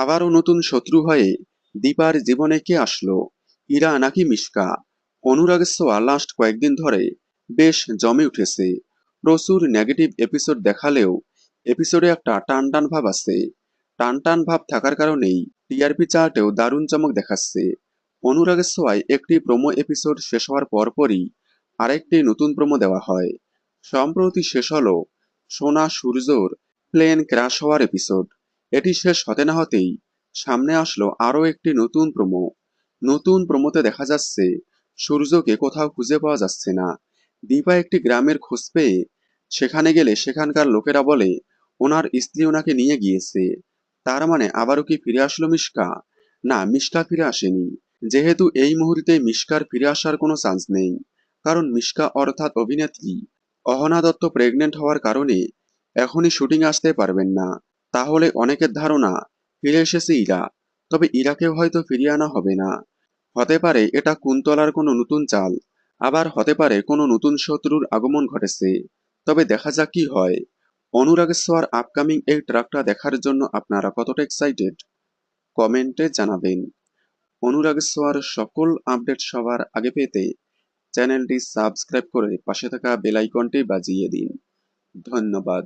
আবারও নতুন শত্রু হয়ে দীপার জীবনে কে আসলো? ইরা নাকি মিশকা? অনুরাগ সোয়া লাস্ট কয়েকদিন ধরে বেশ জমে উঠেছে। প্রচুর নেগেটিভ এপিসোড দেখালেও এপিসোডে একটা টান টান ভাব আছে। টান টান ভাব থাকার কারণেই টিআরপি চার্টেও দারুণ চমক দেখাচ্ছে। অনুরাগের সোয়ায় একটি প্রোমো এপিসোড শেষ হওয়ার পরপরই আরেকটি নতুন প্রোমো দেওয়া হয়। সম্প্রতি শেষ হল সোনা সূর্যর প্লেন ক্রাশ হওয়ার এপিসোড এটি শেষ হতে না হতেই সামনে আসলো আরও একটি নতুন প্রোমো। নতুন প্রোমোতে দেখা যাচ্ছে, সূর্যকে কোথাও খুঁজে পাওয়া যাচ্ছে না। দীপা একটি গ্রামের খোঁজ পেয়ে সেখানে গেলে সেখানকার লোকেরা বলে, ওনার স্ত্রী ওনাকে নিয়ে গিয়েছে। তার মানে আবারও কি ফিরে আসলো মিশকা? না, মিশকা ফিরে আসেনি। যেহেতু এই মুহূর্তে মিশকার ফিরে আসার কোনো চান্স নেই। কারণ মিশকা অর্থাৎ অভিনেত্রী অহনা দত্ত প্রেগনেন্ট হওয়ার কারণে এখনই শুটিং আসতে পারবেন না। তাহলে অনেকের ধারণা ফিরে এসেছে ইরা। তবে ইরাকেও হয়তো ফিরিয়ে আনা হবে না। হতে পারে এটা কুন্তলার কোনো নতুন চাল, আবার হতে পারে কোনো নতুন শত্রুর আগমন ঘটেছে। তবে দেখা যাক কি হয়। অনুরাগ সোয়ার আপকামিং এই ট্রাকটা দেখার জন্য আপনারা কতটা এক্সাইটেড কমেন্টে জানাবেন। অনুরাগ সোয়ার সকল আপডেট সবার আগে পেতে চ্যানেলটি সাবস্ক্রাইব করে পাশে থাকা বেল আইকনটি বাজিয়ে দিন। ধন্যবাদ।